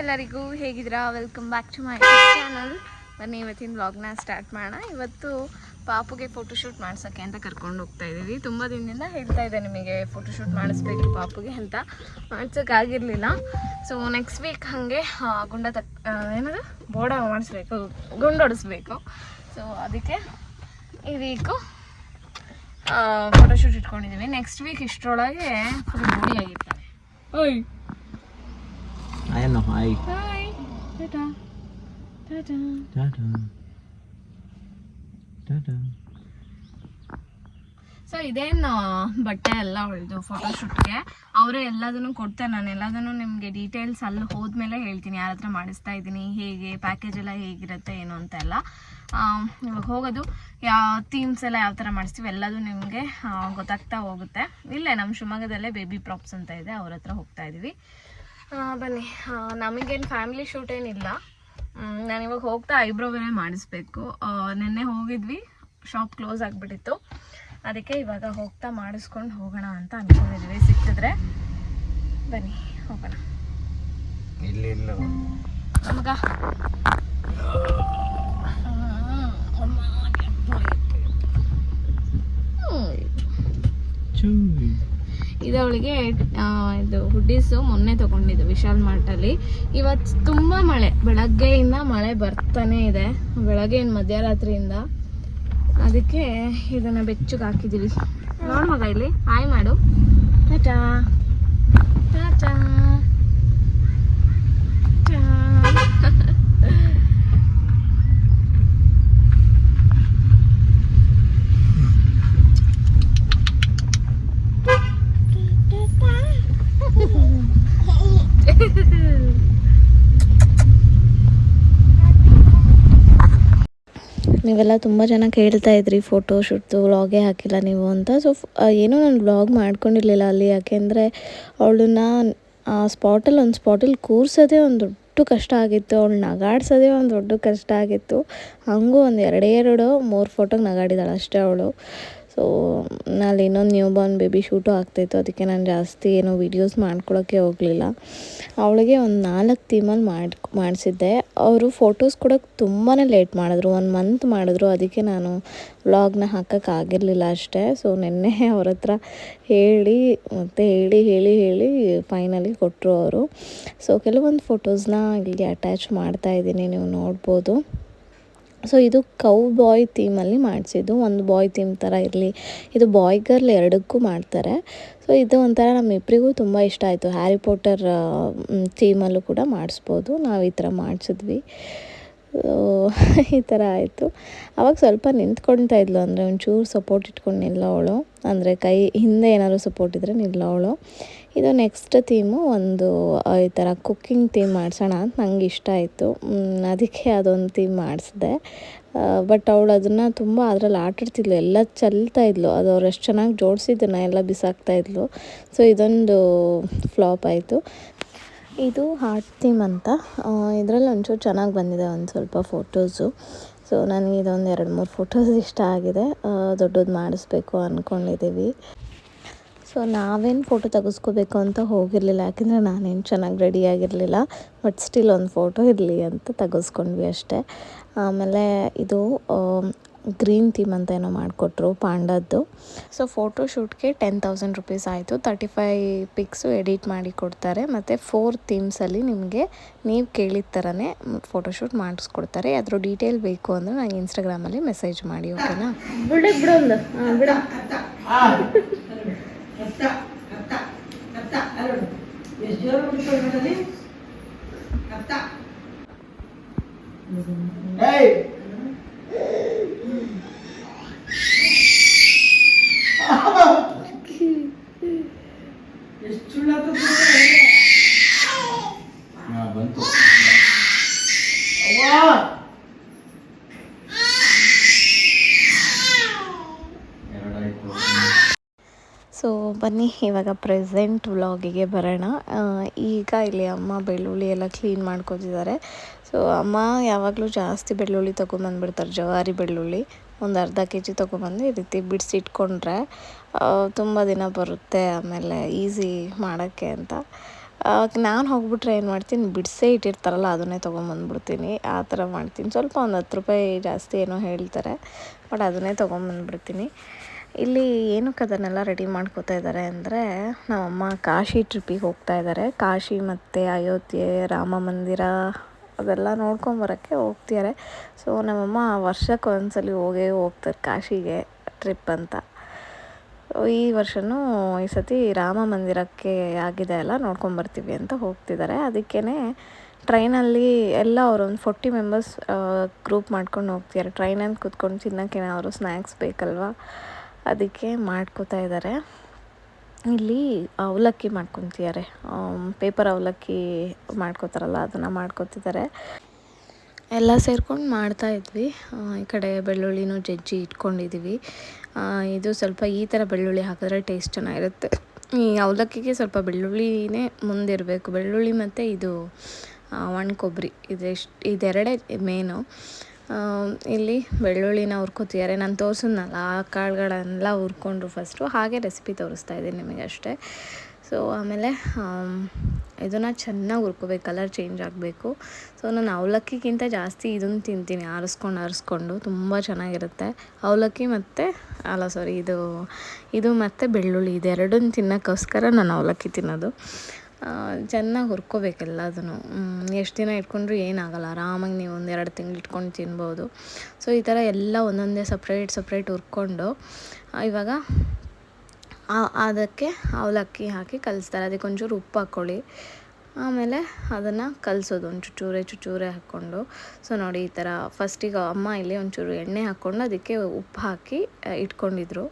ಎಲ್ಲರಿಗೂ ಹೇಗಿದ್ದೀರಾ? Welcome back to my channel ಬನ್ನಿ, ಇವತ್ತಿನ ವ್ಲಾಗ್ನ ಸ್ಟಾರ್ಟ್ ಮಾಡೋಣ. ಇವತ್ತು ಪಾಪುಗೆ ಫೋಟೋಶೂಟ್ ಮಾಡ್ಸೋಕ್ಕೆ ಅಂತ ಕರ್ಕೊಂಡು ಹೋಗ್ತಾ ಇದ್ದೀವಿ. ತುಂಬ ದಿನದಿಂದ ಹೇಳ್ತಾ ಇದೆ ನಿಮಗೆ ಫೋಟೋಶೂಟ್ ಮಾಡಿಸ್ಬೇಕು ಪಾಪುಗೆ ಅಂತ. ಮಾಡ್ಸೋಕ್ಕಾಗಿರಲಿಲ್ಲ ಸೊ ನೆಕ್ಸ್ಟ್ ವೀಕ್ ಹಾಗೆ ಗುಂಡ ತಕ್ ಏನದು? ಬೋಡ ಮಾಡಿಸ್ಬೇಕು. ಗುಂಡೊಡಿಸ್ಬೇಕು ಸೊ ಅದಕ್ಕೆ ಈ ವೀಕು ಫೋಟೋಶೂಟ್ ಇಟ್ಕೊಂಡಿದ್ದೀವಿ ನೆಕ್ಸ್ಟ್ ವೀಕ್ ಇಷ್ಟರೊಳಗೆ ಫುಲ್ ಆಗಿರ್ತಾರೆ ಓಯ್ Ayan o, hi. Hi tata tata Tada. Tada. So ಇದೇನು ಬಟ್ಟೆ ಎಲ್ಲ ಅವಳದು ಫೋಟೋಶೂಟ್ಗೆ ಅವರೇ ಎಲ್ಲದನ್ನು ಕೊಡ್ತಾರೆ. ನಾನು ಎಲ್ಲದನ್ನು ನಿಮಗೆ ಡೀಟೇಲ್ಸ್ ಅಲ್ಲಿ ಹೋದ್ಮೇಲೆ ಹೇಳ್ತೀನಿ. ಯಾರ ಹತ್ರ ಮಾಡಿಸ್ತಾ ಇದ್ದೀನಿ ಹೇಗೆ ಪ್ಯಾಕೇಜ್ ಎಲ್ಲ ಹೇಗಿರುತ್ತೆ ಏನು ಅಂತ ಎಲ್ಲ. ಇವಾಗ ಹೋಗೋದು. ಯಾವ ಥೀಮ್ಸ್ ಎಲ್ಲ ಯಾವ ಥರ ಮಾಡಿಸ್ತೀವಿ ಎಲ್ಲದೂ ನಿಮಗೆ ಗೊತ್ತಾಗ್ತಾ ಹೋಗುತ್ತೆ. ಇಲ್ಲೇ ನಮ್ಮ ಶಿವಮೊಗ್ಗದಲ್ಲೇ ಬೇಬಿ ಪ್ರಾಪ್ಸ್ ಅಂತ ಇದೆ. ಅವ್ರ ಹತ್ರ ಹೋಗ್ತಾ ಇದ್ದೀವಿ ಬನ್ನಿ. ನಮಗೇನು ಫ್ಯಾಮಿಲಿ ಶೂಟ್ ಏನಿಲ್ಲ. ನಾನು ಇವಾಗ ಹೋಗ್ತಾ ಬೇರೆ ಮಾಡಿಸ್ಬೇಕು. ನಿನ್ನೆ ಹೋಗಿದ್ವಿ. ಶಾಪ್ ಕ್ಲೋಸ್ ಆಗಿಬಿಟ್ಟಿತ್ತು. ಅದಕ್ಕೆ ಇವಾಗ ಹೋಗ್ತಾ ಮಾಡಿಸ್ಕೊಂಡು ಹೋಗೋಣ ಅಂತ ಅನ್ಕೊಂಡಿದ್ವಿ. ಸಿಕ್ಕಿದ್ರೆ ಬನ್ನಿ ಹೋಗೋಣ. ಇಲ್ಲಿ ಇಲ್ಲ. ನಮಗ ಚೂಯ್ ಇದು ಅವಳಿಗೆ ಇದು ಹುಡ್ಡೀಸು ಮೊನ್ನೆ ತಗೊಂಡಿದ್ದು ವಿಶಾಲ್ ಮಾರ್ಟಲ್ಲಿ. ಇವತ್ತು ತುಂಬ ಮಳೆ, ಬೆಳಗ್ಗೆಯಿಂದ ಮಳೆ ಬರ್ತಾನೆ ಇದೆ. ಬೆಳಗ್ಗೆಯಿಂದ ಮಧ್ಯರಾತ್ರಿಯಿಂದ. ಅದಕ್ಕೆ ಇದನ್ನ ಬೆಚ್ಚಗೆ ಹಾಕಿದ್ದೀವಿ ನೋಡ್ಬೋದ ಇಲ್ಲಿ, ಹಾಯ್ ಮಾಡು. ಟಾಟಾ ಟಾಟಾ ಟಾ. ನೀವೆಲ್ಲ ತುಂಬ ಜನ ಕೇಳ್ತಾ ಇದ್ರಿ ಫೋಟೋ ಶೂಟ್ದು ವ್ಲಾಗೇ ಹಾಕಿಲ್ಲ ನೀವು ಅಂತ. ಸೊ ಏನೂ ನಾನು ವ್ಲಾಗ್ ಮಾಡ್ಕೊಂಡಿರಲಿಲ್ಲ ಅಲ್ಲಿ. ಯಾಕೆಂದರೆ ಅವಳನ್ನ ಆ ಸ್ಪಾಟಲ್ಲಿ ಒಂದು ಸ್ಪಾಟಲ್ಲಿ ಕೂರಿಸೋದೇ ಒಂದು ದೊಡ್ಡ ಕಷ್ಟ ಆಗಿತ್ತು. ಅವಳು ನಗಾಡ್ಸೋದೇ ಒಂದು ದೊಡ್ಡ ಕಷ್ಟ ಆಗಿತ್ತು. ಹಾಗೂ ಒಂದು ಎರಡೇ, ಎರಡು ಮೂರು ಫೋಟೋಗೆ ನಗಾಡಿದಾಳೆ ಅಷ್ಟೇ ಅವಳು. ಸೊ ಅಲ್ಲಿ ಇನ್ನೊಂದು ನ್ಯೂ ಬಾರ್ನ್ ಬೇಬಿ ಶೂಟು ಆಗ್ತಾಯಿತ್ತು. ಅದಕ್ಕೆ ನಾನು ಜಾಸ್ತಿ ಏನೋ ವೀಡಿಯೋಸ್ ಮಾಡ್ಕೊಳ್ಳೋಕ್ಕೆ ಹೋಗಲಿಲ್ಲ. ಅವಳಿಗೆ ಒಂದು ನಾಲ್ಕು ಥೀಮಲ್ಲಿ ಮಾಡಿ, ಮಾಡಿಸಿದ್ದೆ. ಅವರು ಫೋಟೋಸ್ ಕೊಡೋಕ್ಕೆ ತುಂಬಾ ಲೇಟ್ ಮಾಡಿದ್ರು. ಒಂದು ಮಂತ್ ಮಾಡಿದ್ರು. ಅದಕ್ಕೆ ನಾನು ವ್ಲಾಗ್ನ ಹಾಕೋಕ್ಕಾಗಿರಲಿಲ್ಲ ಅಷ್ಟೇ. ಸೊ ನಿನ್ನೆ ಅವ್ರ ಹತ್ರ ಹೇಳಿ, ಮತ್ತು ಹೇಳಿ ಹೇಳಿ ಹೇಳಿ ಫೈನಲಿ ಕೊಟ್ಟರು ಅವರು. ಸೊ ಕೆಲವೊಂದು ಫೋಟೋಸ್ನ ಇಲ್ಲಿ ಅಟ್ಯಾಚ್ ಮಾಡ್ತಾ ಇದ್ದೀನಿ. ನೀವು ನೋಡ್ಬೋದು. ಸೊ ಇದು ಕೌ ಬಾಯ್ ಥೀಮಲ್ಲಿ ಮಾಡಿಸಿದ್ದು. ಒಂದು ಬಾಯ್ ಥೀಮ್ ಥರ ಇರಲಿ. ಇದು ಬಾಯ್ ಗರ್ಲ್ ಎರಡಕ್ಕೂ ಮಾಡ್ತಾರೆ. ಸೊ ಇದು ಒಂಥರ ನಮ್ಮಿಬ್ಬರಿಗೂ ತುಂಬ ಇಷ್ಟ ಆಯಿತು. ಹ್ಯಾರಿ ಪೋಟರ್ ಥೀಮಲ್ಲೂ ಕೂಡ ಮಾಡಿಸ್ಬೋದು. ನಾವು ಈ ಥರ ಮಾಡಿಸಿದ್ವಿ. ಈ ಥರ ಆಯಿತು. ಅವಾಗ ಸ್ವಲ್ಪ ನಿಂತ್ಕೊಳ್ತಾ ಇದ್ಲು. ಅಂದರೆ ಒಂಚೂರು ಸಪೋರ್ಟ್ ಇಟ್ಕೊಂಡು ನಿಲ್ಲವಳು ಅಂದರೆ ಕೈ ಹಿಂದೆ ಏನಾದ್ರು ಸಪೋರ್ಟ್ ಇದ್ದರೆ ನಿಲ್ಲವಳು ಇದು ನೆಕ್ಸ್ಟ್ ಥೀಮು ಒಂದು ಈ ಥರ ಕುಕ್ಕಿಂಗ್ ಥೀಮ್ ಮಾಡಿಸೋಣ ಅಂತ ನಂಗೆ ಇಷ್ಟ ಆಯಿತು. ಅದಕ್ಕೆ ಅದೊಂದು ಥೀಮ್ ಮಾಡಿಸಿದೆ. ಬಟ್ ಅವಳು ಅದನ್ನು ತುಂಬ ಅದರಲ್ಲಿ ಆಟಾಡ್ತಿದ್ಲು. ಎಲ್ಲ ಚಲ್ತಾ ಇದ್ಲು. ಅದು ಅವ್ರು ಎಷ್ಟು ಚೆನ್ನಾಗಿ ಜೋಡಿಸಿದ್ದನ್ನು ಎಲ್ಲ ಬಿಸಾಕ್ತಾ ಇದ್ಲು. ಸೊ ಇದೊಂದು ಫ್ಲಾಪ್ ಆಯಿತು. ಇದು ಹಾರ್ಟ್ ಥೀಮ್ ಅಂತ. ಇದರಲ್ಲಿ ಒಂಚೂರು ಚೆನ್ನಾಗಿ ಬಂದಿದೆ ಒಂದು ಸ್ವಲ್ಪ ಫೋಟೋಸು. ಸೊ, ನನಗೆ ಇದೊಂದು ಎರಡು ಮೂರು ಫೋಟೋಸ್ ಇಷ್ಟ ಆಗಿದೆ. ದೊಡ್ಡದು ಮಾಡಿಸ್ಬೇಕು ಅಂದ್ಕೊಂಡಿದ್ದೀವಿ ಸೊ, ನಾವೇನು ಫೋಟೋ ತೆಗೆಸ್ಕೋಬೇಕು ಅಂತ ಹೋಗಿರಲಿಲ್ಲ. ಯಾಕೆಂದರೆ ನಾನೇನು ಚೆನ್ನಾಗಿ ರೆಡಿ ಆಗಿರಲಿಲ್ಲ. ಬಟ್ ಸ್ಟಿಲ್ ಒಂದು ಫೋಟೋ ಇರಲಿ ಅಂತ ತೆಗೆಸ್ಕೊಂಡ್ವಿ ಅಷ್ಟೇ. ಆಮೇಲೆ ಇದು ಗ್ರೀನ್ ಥೀಮ್ ಅಂತ ಏನೋ ಮಾಡಿಕೊಟ್ರು ಪಾಂಡದ್ದು. ಸೊ ಫೋಟೋ ಶೂಟ್ಗೆ ಟೆನ್ ತೌಸಂಡ್ ರುಪೀಸ್ ಆಯಿತು. ತರ್ಟಿ ಫೈ ಪಿಕ್ಸು ಎಡಿಟ್ ಮಾಡಿ ಕೊಡ್ತಾರೆ. ಮತ್ತು ಫೋರ್ ಥೀಮ್ಸಲ್ಲಿ ನಿಮಗೆ ನೀವು ಕೇಳಿದ ಥರನೇ ಫೋಟೋಶೂಟ್ ಮಾಡಿಸ್ಕೊಡ್ತಾರೆ. ಅದ್ರ ಡೀಟೇಲ್ ಬೇಕು ಅಂದರೆ ನನಗೆ ಇನ್ಸ್ಟಾಗ್ರಾಮಲ್ಲಿ ಮೆಸೇಜ್ ಮಾಡಿ ಓಕೆನಾ ಬಿಡ ಬನ್ನಿ, ಇವಾಗ ಪ್ರೆಸೆಂಟ್ ವ್ಲಾಗಿಗೆ ಬರೋಣ. ಈಗ ಇಲ್ಲಿ ಅಮ್ಮ ಬೆಳ್ಳುಳ್ಳಿ ಎಲ್ಲ ಕ್ಲೀನ್ ಮಾಡ್ಕೊತಿದ್ದಾರೆ. ಸೊ ಅಮ್ಮ ಯಾವಾಗಲೂ ಜಾಸ್ತಿ ಬೆಳ್ಳುಳ್ಳಿ ತೊಗೊಂಬಂದ್ಬಿಡ್ತಾರೆ ಜವಾರಿ ಬೆಳ್ಳುಳ್ಳಿ. ಒಂದು ಅರ್ಧ ಕೆ ಜಿ ತೊಗೊಂಬಂದು ಈ ರೀತಿ ಬಿಡಿಸಿಟ್ಕೊಂಡ್ರೆ ತುಂಬ ದಿನ ಬರುತ್ತೆ ಆಮೇಲೆ ಈಸಿ ಮಾಡೋಕ್ಕೆ ಅಂತ. ನಾನು ಹೋಗ್ಬಿಟ್ರೆ ಏನು ಮಾಡ್ತೀನಿ, ಬಿಡಿಸೇ ಇಟ್ಟಿರ್ತಾರಲ್ಲ, ಅದನ್ನೇ ತೊಗೊಂಬಂದ್ಬಿಡ್ತೀನಿ ಆ ಥರ ಮಾಡ್ತೀನಿ. ಸ್ವಲ್ಪ ಒಂದು ಹತ್ತು ರೂಪಾಯಿ ಜಾಸ್ತಿ ಏನೋ ಹೇಳ್ತಾರೆ, ಬಟ್ ಅದನ್ನೇ ತೊಗೊಂಬಂದ್ಬಿಡ್ತೀನಿ ಇಲ್ಲಿ ಏನಕ್ಕೆ ಅದನ್ನೆಲ್ಲ ರೆಡಿ ಮಾಡ್ಕೋತಾ ಇದ್ದಾರೆ ಅಂದರೆ ನಮ್ಮಮ್ಮ ಕಾಶಿ ಟ್ರಿಪ್ಪಿಗೆ ಹೋಗ್ತಾ ಇದ್ದಾರೆ. ಕಾಶಿ ಮತ್ತು ಅಯೋಧ್ಯೆ, ರಾಮ ಮಂದಿರ ಅದೆಲ್ಲ ನೋಡ್ಕೊಂಬರೋಕ್ಕೆ ಹೋಗ್ತಿದ್ದಾರೆ. ಸೊ ನಮ್ಮಮ್ಮ ವರ್ಷಕ್ಕೆ ಒಂದ್ಸಲಿ ಹೋಗೇ ಹೋಗ್ತಾರೆ ಕಾಶಿಗೆ ಟ್ರಿಪ್ ಅಂತ. ಈ ವರ್ಷವೂ ಈ ಸತಿ ರಾಮ ಮಂದಿರಕ್ಕೆ ಆಗಿದೆ ಅಲ್ಲ ನೋಡ್ಕೊಂಬರ್ತೀವಿ ಅಂತ ಹೋಗ್ತಿದ್ದಾರೆ. ಅದಕ್ಕೇ ಟ್ರೈನಲ್ಲಿ ಎಲ್ಲ ಅವರೊಂದು ಫೋರ್ಟಿ ಮೆಂಬರ್ಸ್ ಗ್ರೂಪ್ ಮಾಡ್ಕೊಂಡು ಹೋಗ್ತಿದ್ದಾರೆ. ಟ್ರೈನಲ್ಲಿ ಕೂತ್ಕೊಂಡು ತಿನ್ನೋಕ್ಕೇನೆ ಅವರು ಸ್ನ್ಯಾಕ್ಸ್ ಬೇಕಲ್ವಾ? ಅದಕ್ಕೆ ಮಾಡ್ಕೋತಾ ಇದ್ದಾರೆ. ಇಲ್ಲಿ ಅವಲಕ್ಕಿ ಮಾಡ್ಕೊತಿದ್ದಾರೆ. ಪೇಪರ್ ಅವಲಕ್ಕಿ ಮಾಡ್ಕೋತಾರಲ್ಲ, ಅದನ್ನು ಮಾಡ್ಕೊತಿದ್ದಾರೆ. ಎಲ್ಲ ಸೇರ್ಕೊಂಡು ಮಾಡ್ತಾ ಇದ್ವಿ. ಈ ಕಡೆ ಬೆಳ್ಳುಳ್ಳಿನೂ ಜಜ್ಜಿ ಇಟ್ಕೊಂಡಿದ್ದೀವಿ ಇದು ಸ್ವಲ್ಪ ಈ ಥರ ಬೆಳ್ಳುಳ್ಳಿ ಹಾಕಿದ್ರೆ ಟೇಸ್ಟ್ ಚೆನ್ನಾಗಿರುತ್ತೆ. ಈ ಅವಲಕ್ಕಿಗೆ ಸ್ವಲ್ಪ ಬೆಳ್ಳುಳ್ಳಿನೇ ಮುಂದಿರಬೇಕು. ಬೆಳ್ಳುಳ್ಳಿ ಮತ್ತು ಇದು ಒಣ ಕೊಬ್ಬರಿ ಇದೆಷ್ಟು ಇದೆರಡೇ ಮೇನು ಇಲ್ಲಿ ಬೆಳ್ಳುಳ್ಳಿನ ಹುರ್ಕೋತಿದ್ದಾರೆ. ನಾನು ತೋರಿಸಿದ್ನಲ್ಲ, ಆ ಕಾಳುಗಳನ್ನೆಲ್ಲ ಹುರ್ಕೊಂಡ್ರು ಫಸ್ಟು ಹಾಗೆ ರೆಸಿಪಿ ತೋರಿಸ್ತಾ ಇದ್ದೀನಿ ನಿಮಗೆ ಅಷ್ಟೇ ಸೊ ಆಮೇಲೆ ಇದನ್ನು ಚೆನ್ನಾಗಿ ಹುರ್ಕೋಬೇಕು ಕಲರ್ ಚೇಂಜ್ ಆಗಬೇಕು. ಸೊ ನಾನು ಅವಲಕ್ಕಿಗಿಂತ ಜಾಸ್ತಿ ಇದನ್ನು ತಿಂತೀನಿ, ಆರಿಸ್ಕೊಂಡು ಆರಿಸ್ಕೊಂಡು. ತುಂಬ ಚೆನ್ನಾಗಿರುತ್ತೆ. ಅವಲಕ್ಕಿ ಮತ್ತು, ಅಲ್ಲ ಸಾರಿ ಇದು ಇದು ಮತ್ತು ಬೆಳ್ಳುಳ್ಳಿ. ಇದೆರಡನ್ನು ತಿನ್ನೋಕ್ಕೋಸ್ಕರ ನಾನು ಅವಲಕ್ಕಿ ತಿನ್ನೋದು. ಚೆನ್ನಾಗಿ ಹುರ್ಕೋಬೇಕು ಎಲ್ಲದನ್ನು ಎಷ್ಟು ದಿನ ಇಟ್ಕೊಂಡ್ರೂ ಏನಾಗಲ್ಲ. ಆರಾಮಾಗಿ ನೀವು ಒಂದು ಎರಡು ತಿಂಗಳು ಇಟ್ಕೊಂಡು ತಿನ್ಬೋದು. ಸೊ ಈ ಥರ ಎಲ್ಲ ಒಂದೊಂದೇ ಸಪ್ರೇಟ್ ಸಪ್ರೇಟ್ ಹುರ್ಕೊಂಡು ಇವಾಗ ಅದಕ್ಕೆ ಅವಲಕ್ಕಿ ಹಾಕಿ ಕಲಿಸ್ತಾರೆ. ಅದಕ್ಕೆ ಒಂಚೂರು ಉಪ್ಪು ಹಾಕ್ಕೊಳ್ಳಿ. ಆಮೇಲೆ ಅದನ್ನು ಕಲಿಸೋದು. ಒಂದು ಚೂರೆ ಚೂರೆ ಹಾಕ್ಕೊಂಡು. ಸೊ ನೋಡಿ ಈ ಥರ ಫಸ್ಟಿಗೆ ಅಮ್ಮ ಇಲ್ಲಿ ಒಂಚೂರು ಎಣ್ಣೆ ಹಾಕ್ಕೊಂಡು ಅದಕ್ಕೆ ಉಪ್ಪು ಹಾಕಿ ಇಟ್ಕೊಂಡಿದ್ರು.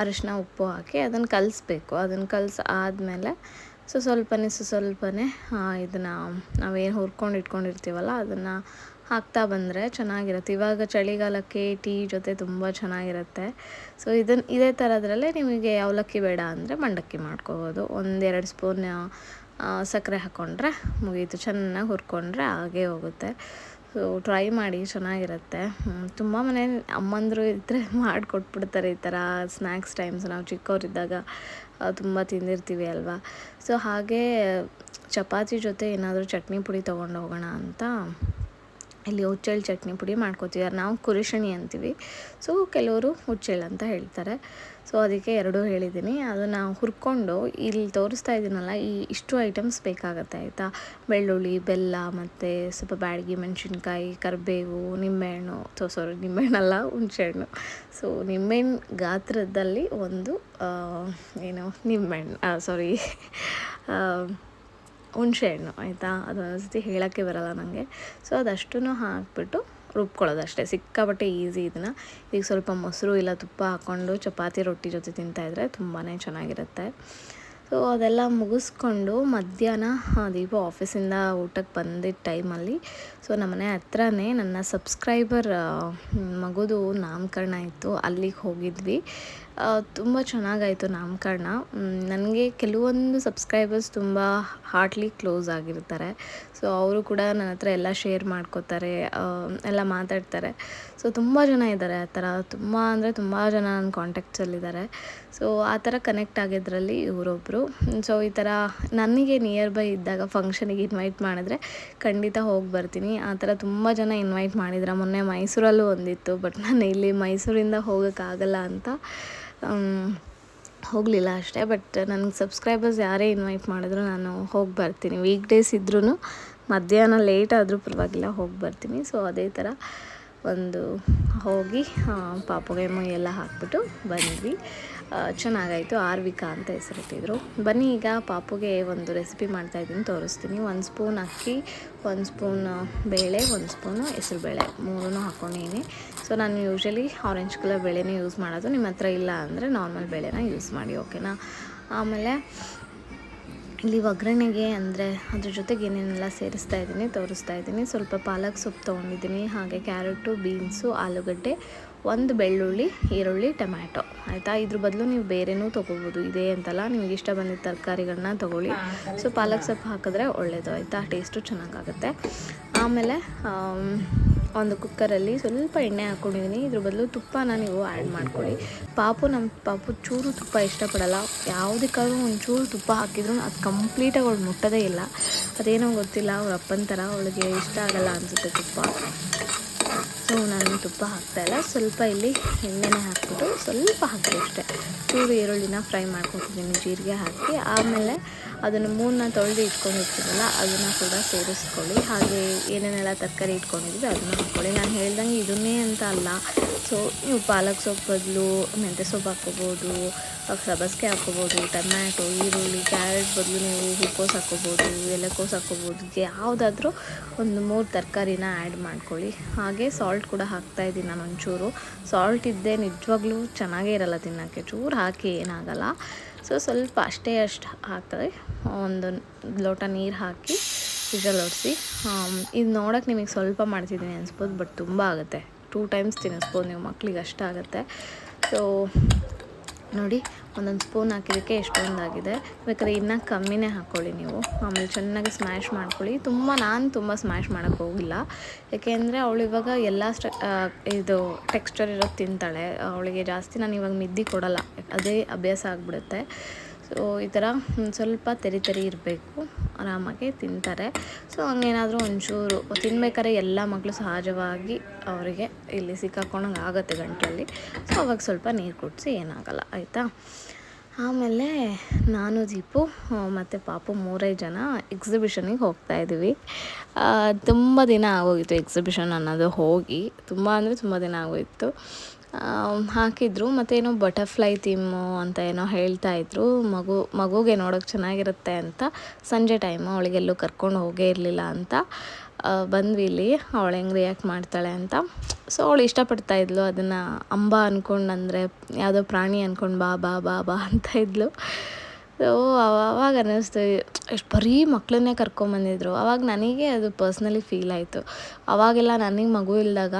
ಅರಿಶಿನ, ಉಪ್ಪು ಹಾಕಿ ಅದನ್ನು ಕಲಿಸ್ಬೇಕು. ಅದನ್ನು ಕಲಸಿ ಆದಮೇಲೆ ಸೊ ಸ್ವಲ್ಪನೇ ಸೊ ಸ್ವಲ್ಪನೇ ಇದನ್ನು ನಾವೇನು ಹುರ್ಕೊಂಡು ಇಟ್ಕೊಂಡಿರ್ತೀವಲ್ಲ, ಅದನ್ನು ಹಾಕ್ತಾ ಬಂದರೆ ಚೆನ್ನಾಗಿರುತ್ತೆ. ಇವಾಗ ಚಳಿಗಾಲಕ್ಕೆ ಟೀ ಜೊತೆ ತುಂಬ ಚೆನ್ನಾಗಿರುತ್ತೆ. ಸೊ ಇದನ್ನು ಇದೇ ಥರದ್ರಲ್ಲೇ ನಿಮಗೆ ಅವಲಕ್ಕಿ ಬೇಡ ಅಂದರೆ ಮಂಡಕ್ಕಿ ಮಾಡ್ಕೋಬೋದು. ಒಂದೆರಡು ಸ್ಪೂನ್ ಸಕ್ಕರೆ ಹಾಕ್ಕೊಂಡ್ರೆ ಮುಗೀತು. ಚೆನ್ನಾಗಿ ಹುರ್ಕೊಂಡ್ರೆ ಹಾಗೇ ಹೋಗುತ್ತೆ. ಸೊ ಟ್ರೈ ಮಾಡಿ ಚೆನ್ನಾಗಿರುತ್ತೆ. ತುಂಬ ಮನೆ ಅಮ್ಮಂದರು ಇದ್ದರೆ ಮಾಡಿಕೊಟ್ಬಿಡ್ತಾರೆ ಈ ಥರ ಸ್ನ್ಯಾಕ್ಸ್ ಟೈಮ್ಸ್ ನಾವು ಚಿಕ್ಕವರಿದ್ದಾಗ ತುಂಬ ತಿಂದಿರ್ತೀವಿ ಅಲ್ವಾ? ಸೊ ಹಾಗೆ ಚಪಾತಿ ಜೊತೆ ಏನಾದರೂ ಚಟ್ನಿ ಪುಡಿ ತೊಗೊಂಡು ಹೋಗೋಣ ಅಂತ ಇಲ್ಲಿ ಹುಚ್ಚೆಳ್ಳು ಚಟ್ನಿ ಪುಡಿ ಮಾಡ್ಕೋತೀವಿ. ನಾವು ಕುರಿಶಣಿ ಅಂತೀವಿ. ಸೊ ಕೆಲವರು ಹುಚ್ಚೆಳ್ಳು ಅಂತ ಹೇಳ್ತಾರೆ. ಸೊ ಅದಕ್ಕೆ ಎರಡೂ ಹೇಳಿದ್ದೀನಿ. ಅದನ್ನು ಹುರ್ಕೊಂಡು ಇಲ್ಲಿ ತೋರಿಸ್ತಾ ಇದ್ದೀನಲ್ಲ ಈ ಇಷ್ಟು ಐಟಮ್ಸ್ ಬೇಕಾಗುತ್ತೆ ಆಯಿತಾ? ಬೆಳ್ಳುಳ್ಳಿ, ಬೆಲ್ಲ ಮತ್ತು ಸ್ವಲ್ಪ ಬ್ಯಾಡಗಿ ಮೆಣಸಿನ್ಕಾಯಿ, ಕರಿಬೇವು, ನಿಂಬೆಹಣ್ಣು. ಸೊ ಸಾರಿ ನಿಂಬೆಹಣ್ಣಲ್ಲ ಹುಣಸೆಹಣ್ಣು. ಸೊ ನಿಂಬೆಹಣ್ಣು ಗಾತ್ರದಲ್ಲಿ ಒಂದು ಏನು, ನಿಂಬೆಹಣ್ಣು ಸಾರಿ ಹುಣಸೆಹಣ್ಣು, ಆಯಿತಾ? ಅದೊಂದು ಸತಿ ಹೇಳೋಕ್ಕೆ ಬರಲ್ಲ ನನಗೆ ಸೊ ಅದಷ್ಟು ಹಾಕ್ಬಿಟ್ಟು ರುಬ್ಕೊಳ್ಳೋದು ಅಷ್ಟೇ ಸಿಕ್ಕಾಪಟ್ಟೆ ಈಸಿ ಇದನ್ನು. ಈಗ ಸ್ವಲ್ಪ ಮೊಸರು ಇಲ್ಲ ತುಪ್ಪ ಹಾಕ್ಕೊಂಡು ಚಪಾತಿ ರೊಟ್ಟಿ ಜೊತೆ ತಿಂತಾಯಿದ್ರೆ ತುಂಬಾ ಚೆನ್ನಾಗಿರುತ್ತೆ. ಸೊ ಅದೆಲ್ಲ ಮುಗಿಸ್ಕೊಂಡು ಮಧ್ಯಾಹ್ನ ದೀಪ ಆಫೀಸಿಂದ ಊಟಕ್ಕೆ ಬಂದಿದ್ದ ಟೈಮಲ್ಲಿ, ಸೊ, ನಮ್ಮನೆ ಹತ್ರನೇ ನನ್ನ ಸಬ್ಸ್ಕ್ರೈಬರ್ ಮಗುದು ನಾಮಕರಣ ಇತ್ತು. ಅಲ್ಲಿಗೆ ಹೋಗಿದ್ವಿ. ತುಂಬ ಚೆನ್ನಾಗಾಯಿತು ನಾಮಕರಣ. ನನಗೆ ಕೆಲವೊಂದು ಸಬ್ಸ್ಕ್ರೈಬರ್ಸ್ ತುಂಬ ಹಾರ್ಟ್ಲಿ ಕ್ಲೋಸ್ ಆಗಿರ್ತಾರೆ. ಸೊ ಅವರು ಕೂಡ ನನ್ನ ಹತ್ರ ಎಲ್ಲ ಶೇರ್ ಮಾಡ್ಕೋತಾರೆ ಎಲ್ಲ ಮಾತಾಡ್ತಾರೆ. ಸೊ ತುಂಬ ಜನ ಇದ್ದಾರೆ ಆ ಥರ. ತುಂಬ ಅಂದರೆ ತುಂಬ ಜನ ನನ್ನ ಕಾಂಟ್ಯಾಕ್ಟ್ಸಲ್ಲಿದ್ದಾರೆ ಸೊ ಆ ಥರ ಕನೆಕ್ಟ್ ಆಗಿದ್ರಲ್ಲಿ ಇವರೊಬ್ಬರು ಸೊ ಈ ಥರ ನನಗೆ ನಿಯರ್ ಬೈ ಇದ್ದಾಗ ಫಂಕ್ಷನಿಗೆ ಇನ್ವೈಟ್ ಮಾಡಿದ್ರೆ ಖಂಡಿತ ಹೋಗಿ ಬರ್ತೀನಿ. ಆ ಥರ ತುಂಬ ಜನ ಇನ್ವೈಟ್ ಮಾಡಿದ್ರೆ ಮೊನ್ನೆ ಮೈಸೂರಲ್ಲೂ ಒಂದಿತ್ತು ಬಟ್ ನಾನು ಇಲ್ಲಿ ಮೈಸೂರಿಂದ ಹೋಗೋಕ್ಕಾಗಲ್ಲ ಅಂತ ಹೋಗಲಿಲ್ಲ ಅಷ್ಟೇ ಬಟ್ ನನಗೆ ಸಬ್ಸ್ಕ್ರೈಬರ್ಸ್ ಯಾರೇ ಇನ್ವೈಟ್ ಮಾಡಿದ್ರು ನಾನು ಹೋಗಿ ಬರ್ತೀನಿ. ವೀಕ್ ಡೇಸ್ ಇದ್ರೂ ಮಧ್ಯಾಹ್ನ ಲೇಟ್ ಆದರೂ ಪರವಾಗಿಲ್ಲ, ಹೋಗಿ ಬರ್ತೀನಿ. ಸೊ ಅದೇ ಥರ ಒಂದು ಹೋಗಿ ಪಾಪುಗೆ ಮೈ ಎಲ್ಲ ಹಾಕ್ಬಿಟ್ಟು ಬಂದ್ವಿ. ಚೆನ್ನಾಗಾಯಿತು, ಆರ್ವಿಕಾ ಅಂತ ಹೆಸರಿಟ್ಟಿದ್ರು. ಬನ್ನಿ ಈಗ ಪಾಪುಗೆ ಒಂದು ರೆಸಿಪಿ ಮಾಡ್ತಾಯಿದ್ದೀನಿ ತೋರಿಸ್ತೀನಿ. ಒಂದು ಸ್ಪೂನ್ ಅಕ್ಕಿ, ಒಂದು ಸ್ಪೂನ್ ಬೇಳೆ, ಒಂದು ಸ್ಪೂನು ಹೆಸರುಬೇಳೆ ಮೂರೂ ಹಾಕ್ಕೊಂಡಿದ್ದೀನಿ ಸೊ ನಾನು ಯೂಶ್ವಲಿ ಆರೆಂಜ್ ಕಲರ್ ಬೇಳೆನೇ ಯೂಸ್ ಮಾಡೋದು. ನಿಮ್ಮ ಹತ್ರ ಇಲ್ಲ ಅಂದರೆ ನಾರ್ಮಲ್ ಬೇಳೆನ ಯೂಸ್ ಮಾಡಿ ಓಕೆನಾ ಆಮೇಲೆ ಇಲ್ಲಿ ಒಗ್ಗರಣೆಗೆ ಅಂದರೆ ಅದ್ರ ಜೊತೆಗೆ ಏನೇನೆಲ್ಲ ಸೇರಿಸ್ತಾ ಇದ್ದೀನಿ, ತೋರಿಸ್ತಾ ಇದ್ದೀನಿ. ಸ್ವಲ್ಪ ಪಾಲಕ್ ಸೊಪ್ಪು ತೊಗೊಂಡಿದ್ದೀನಿ, ಹಾಗೆ ಕ್ಯಾರೆಟು ಬೀನ್ಸು ಆಲೂಗಡ್ಡೆ, ಒಂದು ಬೆಳ್ಳುಳ್ಳಿ, ಈರುಳ್ಳಿ, ಟೊಮ್ಯಾಟೊ. ಆಯಿತಾ? ಇದ್ರ ಬದಲು ನೀವು ಬೇರೆನೂ ತೊಗೋಬೋದು. ಇದೇ ಅಂತಲ್ಲ ನಿಮ್ಗೆ ಇಷ್ಟ ಬಂದಿದ್ದ ತರಕಾರಿಗಳನ್ನ ತೊಗೊಳ್ಳಿ. ಸೊ ಪಾಲಕ್ ಸೊಪ್ಪು ಹಾಕಿದ್ರೆ ಒಳ್ಳೆಯದು ಆಯಿತಾ? ಟೇಸ್ಟು ಚೆನ್ನಾಗಾಗುತ್ತೆ. ಆಮೇಲೆ ಆಮ್, ಒಂದು ಕುಕ್ಕರಲ್ಲಿ ಸ್ವಲ್ಪ ಎಣ್ಣೆ ಹಾಕ್ಕೊಂಡಿದ್ದೀನಿ ಇದ್ರ ಬದಲು ತುಪ್ಪನ ನೀವು ಆ್ಯಡ್ ಮಾಡ್ಕೊಳ್ಳಿ. ಪಾಪು ನಮ್ಮ ಪಾಪು ಚೂರು ತುಪ್ಪ ಇಷ್ಟಪಡಲ್ಲ. ಯಾವುದಕ್ಕಾದ್ರೂ ಒಂದು ಚೂರು ತುಪ್ಪ ಹಾಕಿದ್ರು ಅದು ಕಂಪ್ಲೀಟಾಗಿ ಅವಳು ಮುಟ್ಟೋದೇ ಇಲ್ಲ. ಅದೇನೋ ಗೊತ್ತಿಲ್ಲ ಅವ್ರ ಅಪ್ಪನ ಥರ ಅವಳಿಗೆ ಇಷ್ಟ ಆಗಲ್ಲ ಅನಿಸುತ್ತೆ ತುಪ್ಪ. ಸೊ ನಾನು ತುಪ್ಪ ಹಾಕ್ತಾಯಿಲ್ಲ ಸ್ವಲ್ಪ ಇಲ್ಲಿ ಎಣ್ಣೆನೇ ಹಾಕ್ಬಿಟ್ಟು ಸ್ವಲ್ಪ ಹಾಕಿ ಅಷ್ಟೇ. ಚೂರು ಈರುಳ್ಳಿನ ಫ್ರೈ ಮಾಡ್ಕೊತಿದ್ದೀನಿ ಜೀರಿಗೆ ಹಾಕಿ. ಆಮೇಲೆ ಅದನ್ನು ಮೂರನ್ನ ತೊಳೆದು ಇಟ್ಕೊಂಡಿರ್ತೀವಲ್ಲ ಅದನ್ನು ಕೂಡ ಸೇರಿಸ್ಕೊಳ್ಳಿ. ಹಾಗೆ ಏನೇನೆಲ್ಲ ತರಕಾರಿ ಇಟ್ಕೊಂಡಿದ್ದೀವಿ, ಅದನ್ನು ಹಾಕ್ಕೊಳ್ಳಿ ನಾನು ಹೇಳ್ದಂಗೆ ಇದನ್ನೇ ಅಂತ ಅಲ್ಲ. ಸೊ ನೀವು ಪಾಲಕ್ ಸೊಪ್ಪು ಬದಲು ಮೆಂತ್ಯ ಸೊಪ್ಪು ಹಾಕ್ಕೋಬೋದು ಸಬಸ್ಗೆ ಹಾಕ್ಕೋಬೋದು, ಟೊಮ್ಯಾಟೊ, ಈರುಳ್ಳಿ, ಕ್ಯಾರೆಟ್ ಬದಲು ನೀವು ಹೂಕೋಸು ಹಾಕ್ಕೋಬೋದು ಎಲೆಕೋಸು ಹಾಕ್ಕೋಬೋದು ಯಾವುದಾದ್ರೂ ಒಂದು ಮೂರು ತರಕಾರಿನ ಆ್ಯಡ್ ಮಾಡ್ಕೊಳ್ಳಿ. ಹಾಗೆ ಸಾಲ್ಟ್ ಕೂಡ ಹಾಕ್ತಾಯಿದ್ದೀನಿ ನಾನು ಒಂಚೂರು ಸಾಲ್ಟ್ ಇದ್ದೇ ನಿಜವಾಗ್ಲೂ ಚೆನ್ನಾಗೇ ಇರಲ್ಲ ತಿನ್ನೋಕ್ಕೆ, ಚೂರು ಹಾಕಿ ಏನಾಗಲ್ಲ. ಸೊ ಸ್ವಲ್ಪ ಅಷ್ಟೇ ಅಷ್ಟು ಹಾಕಿದ್ರೆ ಒಂದು ಲೋಟ ನೀರು ಹಾಕಿ ಹೊಡಿಸಿ ಇದು ನೋಡೋಕ್ಕೆ ನಿಮಗೆ ಸ್ವಲ್ಪ ಮಾಡ್ತಿದ್ದೀನಿ ಅನಿಸ್ಬೋದು, ಬಟ್ ತುಂಬ ಆಗುತ್ತೆ. ಟೂ ಟೈಮ್ಸ್ ತಿನ್ನಿಸ್ಬೋದು ನೀವು ಮಕ್ಕಳಿಗೆ ಅಷ್ಟ ಆಗುತ್ತೆ. ಸೊ ನೋಡಿ ಒಂದೊಂದು ಸ್ಪೂನ್ ಹಾಕಿದ್ದಕ್ಕೆ ಎಷ್ಟೊಂದಾಗಿದೆ. ಬೇಕಾದ್ರೆ ಇನ್ನೂ ಕಮ್ಮಿನೇ ಹಾಕ್ಕೊಳ್ಳಿ ನೀವು. ಆಮೇಲೆ ಚೆನ್ನಾಗಿ ಸ್ಮ್ಯಾಶ್ ಮಾಡ್ಕೊಳ್ಳಿ. ತುಂಬ ನಾನು ತುಂಬ ಸ್ಮ್ಯಾಶ್ ಮಾಡೋಕ್ಕೆ ಹೋಗಿಲ್ಲ. ಯಾಕೆಂದರೆ ಅವಳು ಇವಾಗ ಎಲ್ಲ ಸ್ಟ ಇದು ಟೆಕ್ಸ್ಚರ್ ಇರೋದು ತಿಂತಾಳೆ. ಅವಳಿಗೆ ಜಾಸ್ತಿ ನಾನು ಇವಾಗ ಮಿದ್ದಿ ಕೊಡಲ್ಲ. ಅದೇ ಅಭ್ಯಾಸ ಆಗಿಬಿಡುತ್ತೆ. ಸೊ ಈ ಥರ ಸ್ವಲ್ಪ ತೆರಿ ತೆರಿ ಇರಬೇಕು. ಆರಾಮಾಗಿ ತಿಂತಾರೆ. ಸೊ ಹಂಗೇನಾದರೂ ಒಂಚೂರು ತಿನ್ಬೇಕಾದ್ರೆ ಎಲ್ಲ ಮಕ್ಕಳು ಸಹಜವಾಗಿ ಅವರಿಗೆ ಇಲ್ಲಿ ಸಿಕ್ಕಾಕೊಂಡಂಗೆ ಆಗುತ್ತೆ ಗಂಟಲಲ್ಲಿ. ಸೊ ಅವಾಗ ಸ್ವಲ್ಪ ನೀರು ಕುಡಿಸಿ ಏನಾಗಲ್ಲ. ಆಯಿತಾ? ಆಮೇಲೆ ನಾನು ದೀಪು ಮತ್ತು ಪಾಪು ಮೂರೇ ಜನ ಎಕ್ಸಿಬಿಷನಿಗೆ ಹೋಗ್ತಾ ಇದ್ದೀವಿ. ತುಂಬ ದಿನ ಆಗೋಗಿತ್ತು ಎಕ್ಸಿಬಿಷನ್ ಅನ್ನೋದು ಹೋಗಿ. ತುಂಬ ಅಂದರೆ ತುಂಬ ದಿನ ಆಗೋಯಿತು. ಹಾಕಿದ್ರು ಮತ್ತೇನೋ ಬಟರ್ಫ್ಲೈ ಥೀಮು ಅಂತ ಏನೋ ಹೇಳ್ತಾ ಇದ್ರು. ಮಗು, ಮಗುಗೆ ನೋಡೋಕ್ಕೆ ಚೆನ್ನಾಗಿರುತ್ತೆ ಅಂತ. ಸಂಜೆ ಟೈಮು ಅವಳಿಗೆಲ್ಲೂ ಕರ್ಕೊಂಡು ಹೋಗೇ ಇರಲಿಲ್ಲ ಅಂತ. ಬಂದ್ವಿ ಇಲ್ಲಿ. ಅವಳು ಹೆಂಗೆ ರಿಯಾಕ್ಟ್ ಮಾಡ್ತಾಳೆ ಅಂತ. ಸೊ ಅವಳು ಇಷ್ಟಪಡ್ತಾ ಇದ್ಲು. ಅದನ್ನು ಅಂಬ ಅಂದ್ಕೊಂಡು ಅಂದರೆ ಯಾವುದೋ ಪ್ರಾಣಿ ಅಂದ್ಕೊಂಡು ಬಾ ಬಾ ಬಾ ಬಾ ಅಂತ ಇದ್ಲು. ಸೊ ಅವಾಗ ಅನ್ನಿಸ್ತು, ಎಷ್ಟು ಬರೀ ಮಕ್ಕಳನ್ನೇ ಕರ್ಕೊಂಬಂದಿದ್ರು ಅವಾಗ ನನಗೆ ಅದು ಪರ್ಸ್ನಲಿ ಫೀಲ್ ಆಯಿತು. ಅವಾಗೆಲ್ಲ ನನಗೆ ಮಗು ಇಲ್ಲದಾಗ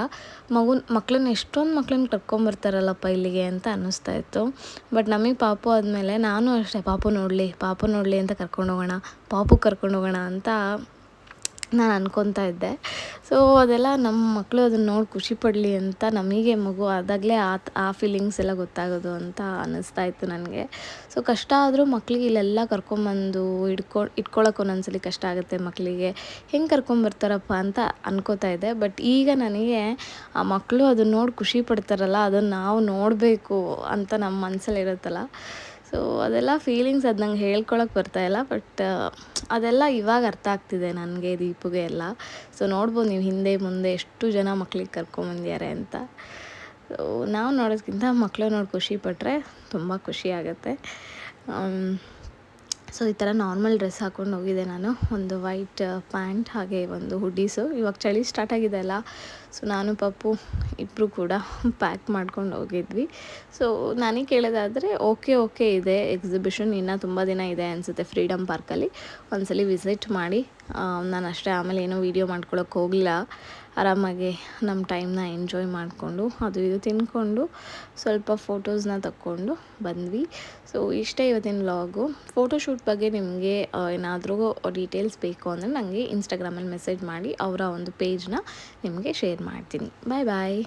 ಮಗು ಮಕ್ಕಳನ್ನ ಎಷ್ಟೊಂದು ಮಕ್ಕಳನ್ನ ಕರ್ಕೊಂಬರ್ತಾರಲ್ಲಪ್ಪ ಇಲ್ಲಿಗೆ ಅಂತ ಅನ್ನಿಸ್ತಾ ಇತ್ತು. ಬಟ್ ನಮಗೆ ಪಾಪು ಆದಮೇಲೆ ನಾನು ಅಷ್ಟೇ, ಪಾಪು ನೋಡಲಿ ಪಾಪು ನೋಡಲಿ ಅಂತ ಕರ್ಕೊಂಡು ಹೋಗೋಣ, ಪಾಪು ಕರ್ಕೊಂಡು ಹೋಗೋಣ ಅಂತ ನಾನು ಅನ್ಕೊತಾ ಇದ್ದೆ. ಸೊ ಅದೆಲ್ಲ ನಮ್ಮ ಮಕ್ಕಳು ಅದನ್ನ ನೋಡಿ ಖುಷಿ ಪಡಲಿ ಅಂತ ನಮಗೆ ಮಗು ಆದಾಗಲೇ ಆ ಆ ಫೀಲಿಂಗ್ಸ್ ಎಲ್ಲ ಗೊತ್ತಾಗೋದು ಅಂತ ಅನ್ನಿಸ್ತಾ ಇತ್ತು ನನಗೆ. ಸೊ ಕಷ್ಟ ಆದರೂ ಮಕ್ಕಳಿಗೆ ಇಲ್ಲೆಲ್ಲ ಕರ್ಕೊಂಬಂದು ಇಟ್ಕೊ ಇಟ್ಕೊಳಕ್ಕೆ ಒಂದೊಂದ್ಸಲಿ ಕಷ್ಟ ಆಗುತ್ತೆ ಮಕ್ಕಳಿಗೆ ಹೆಂಗೆ ಕರ್ಕೊಂಬರ್ತಾರಪ್ಪ ಅಂತ ಅನ್ಕೋತಾ ಇದ್ದೆ. ಬಟ್ ಈಗ ನನಗೆ ಆ ಮಕ್ಕಳು ಅದನ್ನ ನೋಡಿ ಖುಷಿ ಪಡ್ತಾರಲ್ಲ, ಅದನ್ನು ನಾವು ನೋಡಬೇಕು ಅಂತ ನಮ್ಮ ಮನಸ್ಸಲ್ಲಿ ಇರುತ್ತಲ್ಲ. ಸೊ ಅದೆಲ್ಲ ಫೀಲಿಂಗ್ಸ್ ಅದು ನಂಗೆ ಹೇಳ್ಕೊಳಕ್ಕೆ ಬರ್ತಾಯಿಲ್ಲ ಬಟ್ ಅದೆಲ್ಲ ಇವಾಗ ಅರ್ಥ ಆಗ್ತಿದೆ ನನಗೆ ದೀಪುಗೆ ಎಲ್ಲ. ಸೊ ನೋಡ್ಬೋದು ನೀವು ಹಿಂದೆ ಮುಂದೆ ಎಷ್ಟು ಜನ ಮಕ್ಳಿಗೆ ಕರ್ಕೊಂಬಂದಿದ್ದಾರೆ ಅಂತ. ಸೊ ನಾವು ನೋಡೋದಕ್ಕಿಂತ ಮಕ್ಕಳು ನೋಡಿ ಖುಷಿ ಪಟ್ಟರೆ ತುಂಬ ಖುಷಿ ಆಗುತ್ತೆ. ಸೊ, ಈ ಥರ ನಾರ್ಮಲ್ ಡ್ರೆಸ್ ಹಾಕ್ಕೊಂಡು ಹೋಗಿದ್ದೆ ನಾನು. ಒಂದು ವೈಟ್ ಪ್ಯಾಂಟ್, ಹಾಗೆ ಒಂದು ಹುಡೀಸು ಇವಾಗ ಚಳಿ ಸ್ಟಾರ್ಟ್ ಆಗಿದೆ ಅಲ್ಲ, ಸೊ ನಾನು ಪಪ್ಪು ಇಬ್ಬರು ಕೂಡ ಪ್ಯಾಕ್ ಮಾಡ್ಕೊಂಡು ಹೋಗಿದ್ವಿ. ಸೊ ನನಗೆ ಕೇಳೋದಾದರೆ, ಓಕೆ ಓಕೆ ಇದೆ. ಎಕ್ಸಿಬಿಷನ್ ಇನ್ನೂ ತುಂಬ ದಿನ ಇದೆ ಅನಿಸುತ್ತೆ ಫ್ರೀಡಮ್ ಪಾರ್ಕಲ್ಲಿ ಒಂದ್ಸಲಿ ವಿಸಿಟ್ ಮಾಡಿ ನಾನು ಅಷ್ಟೇ ಆಮೇಲೆ ಏನೋ ವೀಡಿಯೋ ಮಾಡ್ಕೊಳಕ್ಕೆ ಹೋಗಲಿಲ್ಲ. ಆರಾಮಾಗಿ ನಮ್ಮ ಟೈಮ್ನ ಎಂಜಾಯ್ ಮಾಡಿಕೊಂಡು ಅದು ಇದು ತಿನ್ಕೊಂಡು ಸ್ವಲ್ಪ ಫೋಟೋಸ್ನ ತಕ್ಕೊಂಡು ಬಂದ್ವಿ. ಸೊ, ಇಷ್ಟೇ ಇವತ್ತಿನ ವ್ಲಾಗು. ಫೋಟೋಶೂಟ್ ಬಗ್ಗೆ ನಿಮಗೆ ಏನಾದರೂ ಡೀಟೇಲ್ಸ್ ಬೇಕು ಅಂದರೆ ನನಗೆ ಇನ್ಸ್ಟಾಗ್ರಾಮಲ್ಲಿ ಮೆಸೇಜ್ ಮಾಡಿ ಅವರ ಒಂದು ಪೇಜ್ನ ನಿಮಗೆ ಶೇರ್ ಮಾಡ್ತೀನಿ. ಬಾಯ್ ಬಾಯ್.